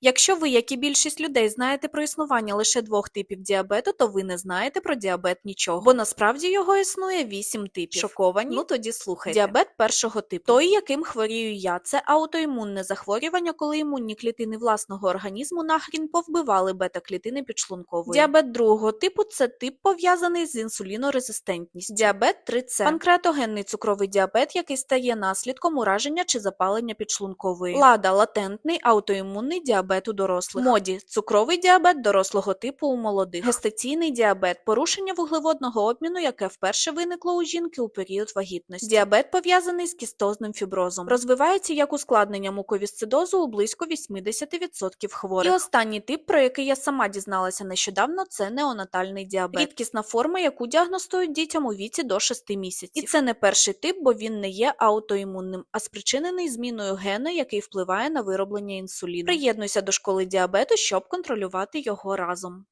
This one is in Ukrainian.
Якщо ви, як і більшість людей, знаєте про існування лише двох типів діабету, то ви не знаєте про діабет нічого, бо насправді його існує вісім типів. Шоковані? Ну тоді слухайте. Діабет першого типу. Той, яким хворію я, це аутоімунне захворювання, коли імунні клітини власного організму нахрін повбивали бета-клітини підшлункової. Діабет другого типу це тип пов'язаний з інсулінорезистентністю. Діабет 3С. Панкреатогенний цукровий діабет, який стає наслідком ураження чи запалення підшлункової. Лада латентний аутоімунний діабет у дорослих. Моді цукровий діабет дорослого типу у молодих. Гестаційний діабет порушення вуглеводного обміну, яке вперше виникло у жінки у період вагітності. Діабет пов'язаний з кістозним фіброзом. Розвивається як ускладнення муковісцидозу у близько 80% хворих. І останній тип, про який я сама дізналася нещодавно, це неонатальний діабет. Рідкісна форма, яку діагностують дітям у віці до 6 місяців. І це не перший тип, бо він не є аутоімунним, а спричинений зміною гена, який впливає на вироблення інсуліну. Приєднуйся до школи діабету, щоб контролювати його разом.